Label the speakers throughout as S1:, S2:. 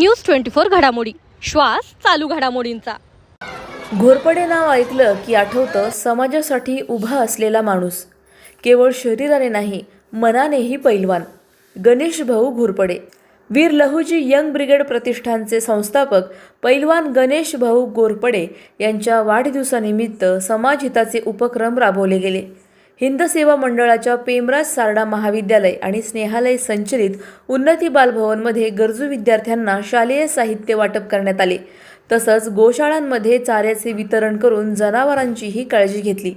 S1: News twenty four घडामोडी. श्वास चालू घडामोडींचा.
S2: घोरपडे नाव ऐकलं की आठवतं समाजासाठी उभा असलेला माणूस. केवळ शरीराने नाही मनानेही पैलवान. गणेश भाऊ घोरपडे. वीर लहुजी यंग ब्रिगेड प्रतिष्ठानचे संस्थापक पैलवान गणेश भाऊ गोरपडे यांच्या वाढदिवसानिमित्त समाजहिताचे उपक्रम राबवले गेले. हिंद सेवा मंडळाच्या पेमराज सारडा महाविद्यालय आणि स्नेहालय संचलित उन्नती बालभवनमध्ये गरजू विद्यार्थ्यांना शालेय साहित्य वाटप करण्यात आले. तसंच गोशाळांमध्ये चाऱ्याचे वितरण करून जनावरांचीही काळजी घेतली.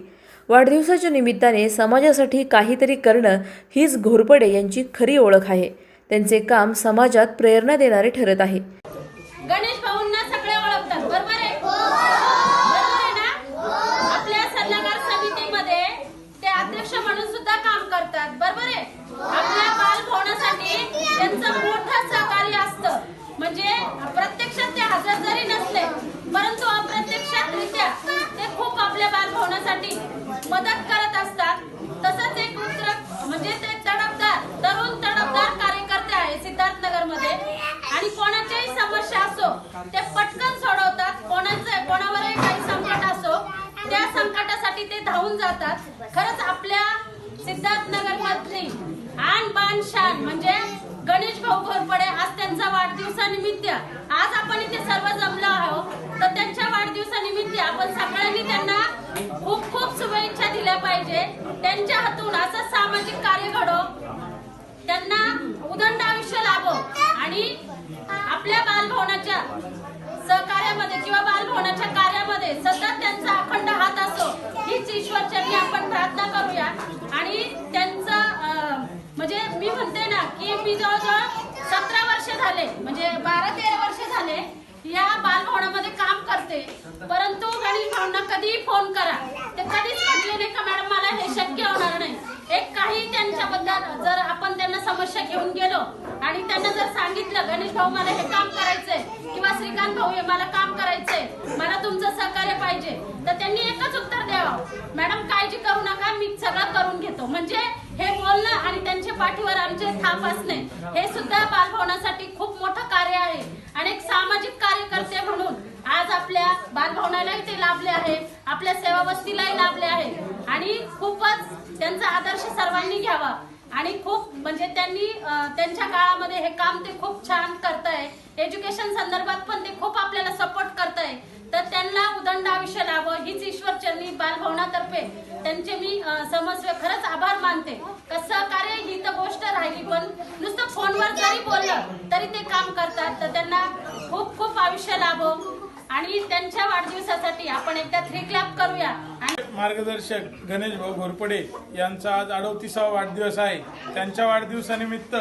S2: वाढदिवसाच्या निमित्ताने समाजासाठी काहीतरी करणं हीच घोरपडे यांची खरी ओळख आहे. त्यांचे काम समाजात प्रेरणा देणारे ठरत आहे
S3: गणेश भाऊंना सगळे ओळखतात बरोबर आहे बरोबर आहे ना आपल्या सल्लागार समितीमध्ये ते अध्यक्ष म्हणून सुद्धा काम करतात बरोबर आहे आपल्या बालभवनासाठी त्यांचं मोठं सहकार्य असतं म्हणजे प्रत्यक्षात ते हजर जरी नसले परंतु अप्रत्यक्षातरित्या ते खूप आपल्या बालभवनासाठी मदत करत असतात. तसंच एक मित्र म्हणजे ते तडफदार तरुण तडफदार कार्यकर्ते आहे सिद्धार्थनगरमध्ये आणि कोणाच्याही समस्या असो ते पटकन सोडवतात. कोणाचं कोणावरही काही संकट असो त्या संकटासाठी ते धावून जातात. खरंच आपल्या सिद्धार्थनगर मधली आण बान शान म्हणजे गणेश भाऊ घोरपडे आज त्यांचा वाढदिवसानिमित्त आज आपण इथे सर्व जमलो आहोत. तर त्यांच्या वाढदिवसानिमित्त आपण सगळ्यांनी त्यांना खूप शुभेच्छा दिल्या पाहिजे. त्यांच्या हातून असं सामाजिक कार्य घडो. त्यांना उदंड आयुष्य लाभो. आणि आपल्या बालभवनाच्या सहकार्यामध्ये किंवा बालभवनाच्या कार्यामध्ये सतत त्यांचा अखंड हात असो हीच ईश्वरचरणी आपण प्रार्थना करूया. आणि त्यांचं म्हणजे मी म्हणते ना की मी जवळजवळ सतरा वर्ष झाले म्हणजे बारा तेरा वर्ष झाले या बालभवनामध्ये काम करते. परंतु गणेश भावना कधीही फोन करा. ते का मॅडम मला हे शक्य होणार नाही. एक काही त्यांच्याबद्दल जर आपण त्यांना समस्या घेऊन गेलो आणि त्यांना जर सांगितलं गणेश भाऊ मला हे काम करायचंय किंवा श्रीकांत भाऊ हे मला काम करायचंय मला तुमचं सहकार्य पाहिजे तर त्यांनी एकच उत्तर द्यावं. मॅडम काळजी करू नका मी सगळं करून घेतो. म्हणजे हे बोलणं आणि त्यांच्या पाठीवर आमचे थाप असणे हे सुद्धा बालभवनासाठी खूप मोठं कार्य आहे. आणि एक सामाजिक कार्यकर्ते म्हणून आज आपल्या बालभवनालाही ते लाभले आहे. आपल्या सेवा वस्तीलाही लाभले आहे. आणि खूपच त्यांचा आदर्श सर्वांनी घ्यावा. आणि खूप म्हणजे त्यांनी त्यांच्या काळामध्ये हे काम ते खूप छान करत आहे एज्युकेशन संदर्भात पण ते खूप आपल्याला सपोर्ट करत आहे तर त्यांना उदंड आयुष्य लाभं हीच ईश्वर चरणी बालभवनातर्फे त्यांचे मी अं, समस्व खरंच आभार मानते. का कार्य ही तर गोष्ट राहिली पण नुसतं फोनवर जरी बोललं तरी ते काम करतात. तर त्यांना खूप खूप आयुष्य लाभो. आणि त्यांच्या वाढदिवसासाठी आपण एकदा थ्री क्लॅप करूया.
S4: मार्गदर्शक गणेश भाऊ घोरपडे यांचा आज अडोतीसावा वाढदिवस आहे. त्यांच्या वाढदिवसानिमित्त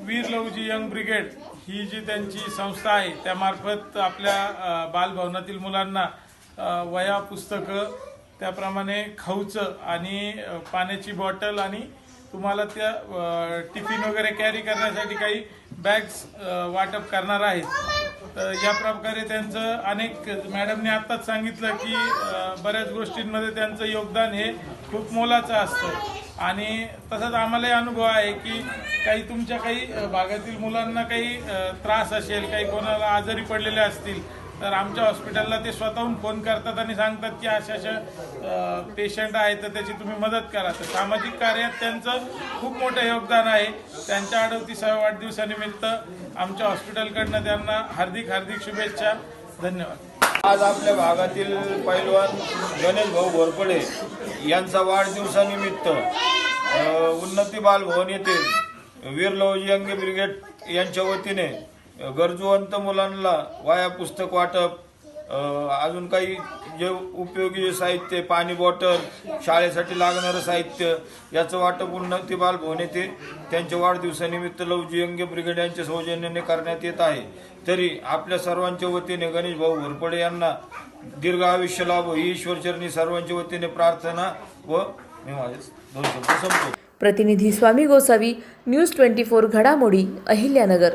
S4: वीर लवजी यंग ब्रिगेड ही जी त्यांची संस्था आहे त्यामार्फत आपल्या बालभवनातील मुलांना वया पुस्तकं त्याप्रमाणे खाऊचं आणि पाण्याची बॉटल आणि तुम्हाला त्या टिफिन वगैरे कॅरी करण्यासाठी काही बॅग्स वाटप करणार आहेत. तर या प्रकारे त्यांचं अनेक मॅडमने आत्ताच सांगितलं की बऱ्याच गोष्टींमध्ये त्यांचं योगदान हे खूप मोलाचं असतं. आणि तसंच आम्हालाही अनुभव आहे की काही तुमच्या काही भागातील मुलांना काही त्रास असेल काही कोणाला आजारी पडलेले असतील तर आमच्या हॉस्पिटलला ते स्वतःहून फोन करतात आणि सांगतात की अशा अशा पेशंट आहेत तर त्याची तुम्ही मदत करा. तर सामाजिक कार्यात त्यांचं खूप मोठं योगदान आहे. त्यांच्या अडवतीसाव्या वाढदिवसानिमित्त आमच्या हॉस्पिटलकडनं त्यांना हार्दिक हार्दिक शुभेच्छा. धन्यवाद.
S5: आज आपल्या भागातील पैलवान गणेश भाऊ घोरपडे यांचा वाढदिवसानिमित्त उन्नती बालभवन येथे वीर लवजी अंगे ब्रिगेड यांच्या वतीने गरजूवंत मुलांना वाया पुस्तक वाटप अजून काही जे उपयोगी जे साहित्य पाणी बॉटल शाळेसाठी लागणारं साहित्य याचं वाटप उन्नती बालभवन येथे त्यांच्या वाढदिवसानिमित्त लवजी अंगे ब्रिगेड यांच्या सौजन्याने करण्यात येत आहे. तरी आपल्या सर्वांच्या वतीने गणेश भाऊ घोरपडे यांना दीर्घ आयुष्य लाभ. ही ईश्वरचरणी सर्वांच्या वतीने प्रार्थना व मी माझे संपतो
S2: प्रतिनिधी Swami Gosavi news twenty four घडामोडी अहिल्यानगर.